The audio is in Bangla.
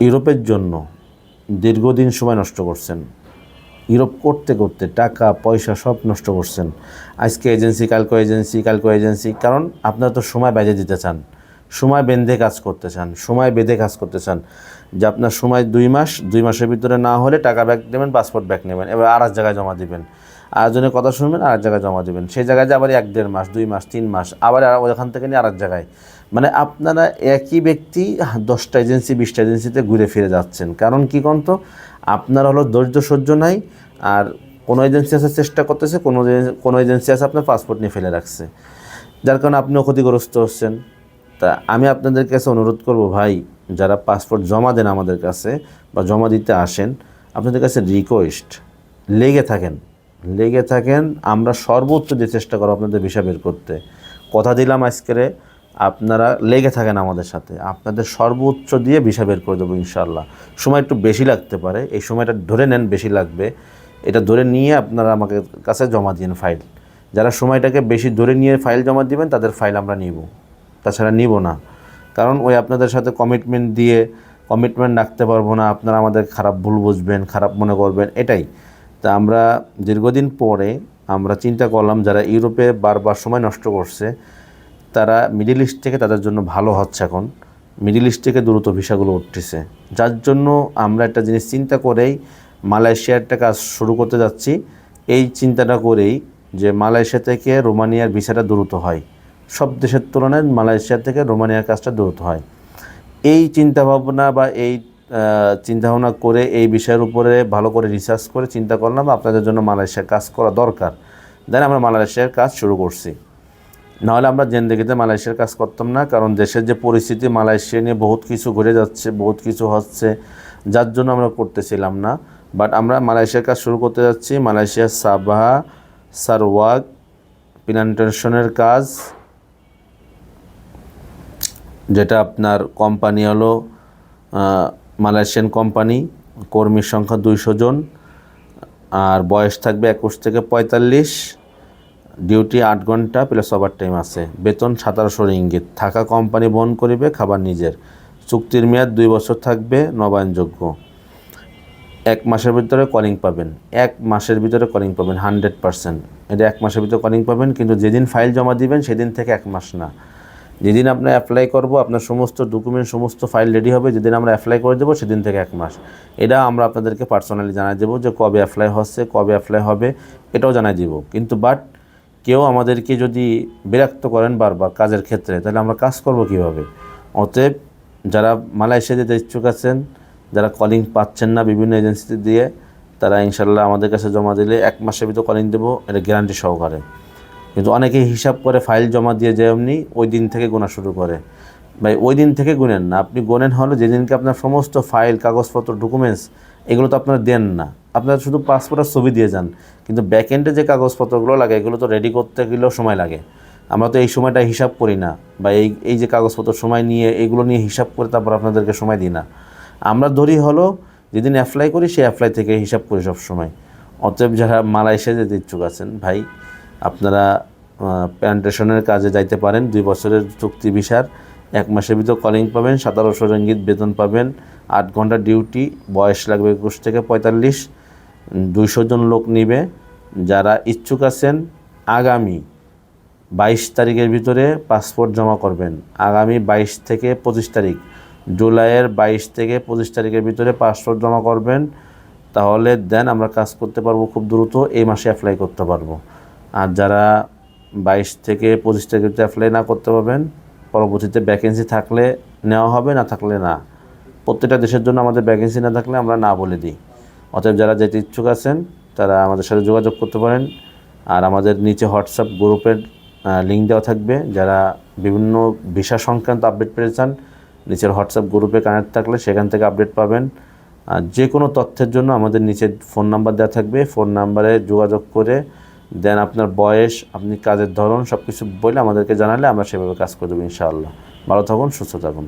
ইউরোপের জন্য দীর্ঘদিন সময় নষ্ট করছেন। ইউরোপ করতে করতে টাকা, পয়সা সব নষ্ট করছেন। আজকে এজেন্সি, কালকে এজেন্সি কালকে এজেন্সি। কারণ আপনারা তো সময় বেঁধে দিতে চান। সময় বেঁধে কাজ করতে চান। সময় বেঁধে কাজ করতে চান। যে আপনার সময় দুই মাস, দুই মাসের ভিতরে না হলে টাকা ব্যাক নেবেন পাসপোর্ট ব্যাক নেবেন। এবার আর এক জায়গায় জমা দিবেন। আরেকজনের কথা শুনবেন আর এক জায়গায় জমা দেবেন। সেই জায়গায় যে আবার এক দেড় মাস, দুই মাস, তিন মাস, আবার ওখান থেকে নিয়ে আর এক জায়গায়। মানে আপনারা একই ব্যক্তি দশটা এজেন্সি, বিশটা এজেন্সিতে ঘুরে ফিরে যাচ্ছেন। কারণ কী কন্ত? আপনার হলো ধৈর্য সহ্য নাই, আর কোনো এজেন্সি আসার চেষ্টা করতেছে, কোনো কোনো এজেন্সি আছে আপনার পাসপোর্ট নিয়ে ফেলে রাখছে। যার কারণে আপনিও ক্ষতিগ্রস্ত হচ্ছেন। তা আমি আপনাদের কাছে অনুরোধ করব, ভাই, যারা পাসপোর্ট জমা দেন আমাদের কাছে বা জমা দিতে আসেন, আপনাদের কাছে রিকোয়েস্ট লেগে থাকেন। লেগে থাকেন, আমরা সর্বোচ্চ দিয়ে চেষ্টা করব আপনাদের ভিসা বের করতে। কথা দিলাম আজকেরে আপনারা লেগে থাকেন আমাদের সাথে। আপনাদের সর্বোচ্চ দিয়ে ভিসা বের করে দেবো ইনশাল্লাহ সময় একটু বেশি লাগতে পারে। এই সময়টা ধরে নেন, বেশি লাগবে। এটা ধরে নিয়ে আপনারা আমাকে কাছে জমা দিন ফাইল। যারা সময়টাকে বেশি ধরে নিয়ে ফাইল জমা দিবেন, তাদের ফাইল আমরা নিব। তাছাড়া নিব না। কারণ ওই আপনাদের সাথে কমিটমেন্ট দিয়ে কমিটমেন্ট রাখতে পারব না। আপনারা আমাদের খারাপ ভুল বুঝবেন, খারাপ মনে করবেন, এটাই। তা আমরা দীর্ঘদিন পরে আমরা চিন্তা করলাম, যারা ইউরোপে বারবার সময় নষ্ট করছে তারা মিডিল ইস্ট থেকে তাদের জন্য ভালো হচ্ছে এখন। মিডিল ইস্ট থেকে দ্রুত ভিসাগুলো উঠতেছে। যার জন্য আমরা একটা জিনিস চিন্তা করেই মালয়েশিয়ার একটা কাজ শুরু করতে যাচ্ছি। এই চিন্তাটা করেই যে মালয়েশিয়া থেকে রোমানিয়ার ভিসাটা দ্রুত হয়। সব দেশের তুলনায় মালয়েশিয়া থেকে রোমানিয়ার কাজটা দ্রুত হয়। এই চিন্তাভাবনা বা এই চিন্তাভাবনা করে এই বিষয়ের উপরে ভালো করে রিসার্চ করে চিন্তা করলাম, আপনাদের জন্য মালয়েশিয়ার কাজ করা দরকার। দেন আমরা মালয়েশিয়ার কাজ শুরু করছি। নাহলে আমরা জেন্দেগিতে মালয়েশিয়ার কাজ করতাম না, কারণ দেশের যে পরিস্থিতি মালয়েশিয়া নিয়ে বহুত কিছু ঘুরে যাচ্ছে, বহুত কিছু হচ্ছে, যার জন্য আমরা করতেছিলাম না। বাট আমরা মালয়েশিয়ার কাজ শুরু করতে যাচ্ছি, মালয়েশিয়ার সাবাহা সারওয়াগ প্লান্টেশনের কাজ, যেটা আপনার কোম্পানি হলো মালয়েশিয়ান কোম্পানি, কর্মীর সংখ্যা দুইশো জন, আর বয়স থাকবে একুশ থেকে পঁয়তাল্লিশ। ডিউটি আট ঘণ্টা প্লাস ওভার টাইম আছে। বেতন সতেরোশো রিঙ্গিত। থাকা কোম্পানি বহন করিবে, খাবার নিজের। চুক্তির মেয়াদ দুই বছর থাকবে, নবায়নযোগ্য। এক মাসের ভিতরে কলিং পাবেন। এক মাসের ভিতরে কলিং পাবেন হান্ড্রেড পার্সেন্ট এটা এক মাসের ভিতরে কলিং পাবেন, কিন্তু যেদিন ফাইল জমা দিবেন, সেদিন থেকে এক মাস না। যেদিন আপনি অ্যাপ্লাই করব, আপনার সমস্ত ডকুমেন্ট সমস্ত ফাইল রেডি হবে, যেদিন আমরা অ্যাপ্লাই করে দেবো, সেদিন থেকে এক মাস। এটা আমরা আপনাদেরকে পার্সোনালি জানাই দেবো যে কবে অ্যাপ্লাই হচ্ছে, কবে অ্যাপ্লাই হবে, এটাও জানাই দিব। কিন্তু বাট কেউ আমাদেরকে যদি বিরক্ত করেন বারবার কাজের ক্ষেত্রে, তাহলে আমরা কাজ করব কীভাবে? অতএব যারা মালয়েশিয়া যেতে ইচ্ছুক আছেন, যারা কলিং পাচ্ছেন না বিভিন্ন এজেন্সিতে দিয়ে, তারা ইনশাল্লাহ আমাদের কাছে জমা দিলে এক মাসের ভিতরে কলিং দেবো, এটা গ্যারান্টি সহকারে। কিন্তু অনেকেই হিসাব করে ফাইল জমা দিয়ে যায় এমনি ওই দিন থেকে গোনা শুরু করে। ভাই, ওই দিন থেকে গুনেন না। আপনি গোনেন হলো যেদিনকে আপনার সমস্ত ফাইল কাগজপত্র ডকুমেন্টস এগুলো তো আপনারা দেন না। আপনারা শুধু পাসপোর্টের ছবি দিয়ে যান। কিন্তু ব্যাক এন্ডে যে কাগজপত্রগুলো লাগে, এগুলো তো রেডি করতে গেলেও সময় লাগে। আমরা তো এই সময়টা হিসাব করি না, বা এই এই যে কাগজপত্র সময় নিয়ে, এগুলো নিয়ে হিসাব করে তারপর আপনাদেরকে সময় দিই না। আমরা ধরি হলো, যেদিন অ্যাপ্লাই করি, সেই অ্যাপ্লাই থেকে হিসাব করি সব সময় অতএব যারা মালয়েশিয়া যেতে ইচ্ছুক আছেন, ভাই, আপনারা প্যান্টেশনের কাজে যাইতে পারেন। দুই বছরের চুক্তি ভিসার এক মাসের ভিতর কলিং পাবেন সতেরোশো রঙ্গিত বেতন পাবেন, আট ঘণ্টা ডিউটি বয়স লাগবে একুশ থেকে পঁয়তাল্লিশ, দুইশো জন লোক নিবে। যারা ইচ্ছুক আছেন, আগামী বাইশ তারিখের ভিতরে পাসপোর্ট জমা করবেন। আগামী বাইশ থেকে পঁচিশ তারিখ, জুলাইয়ের বাইশ থেকে পঁচিশ তারিখের ভিতরে পাসপোর্ট জমা করবেন। তাহলে দেন আমরা কাজ করতে পারব খুব দ্রুত, এই মাসে অ্যাপ্লাই করতে পারব। আর যারা বাইশ থেকে পঁচিশ তারিখের ভিতরে অ্যাপ্লাই না করতে পারবেন পরবর্তীতে ভ্যাকেন্সি থাকলে নেওয়া হবে, না থাকলে না? প্রত্যেকটা দেশের জন্য আমাদের ভ্যাকেন্সি না থাকলে আমরা না বলে দিই। অতএব যারা যেতে ইচ্ছুক আছেন, তারা আমাদের সাথে যোগাযোগ করতে পারেন। আর আমাদের নিচে হোয়াটসঅ্যাপ গ্রুপের লিঙ্ক দেওয়া থাকবে। যারা বিভিন্ন ভিসা সংক্রান্ত আপডেট পেতে চান, নিচের হোয়াটসঅ্যাপ গ্রুপে কানেক্ট থাকলে সেখান থেকে আপডেট পাবেন। আর যে কোনো তথ্যের জন্য আমাদের নিচে ফোন নাম্বার দেওয়া থাকবে। ফোন নাম্বারে যোগাযোগ করে দেন আপনার বয়স, আপনি কাজের ধরন সব কিছু বলে আমাদেরকে জানালে আমরা সেভাবে কাজ করে দেবো ইনশাআল্লাহ। ভালো থাকুন, সুস্থ থাকুন।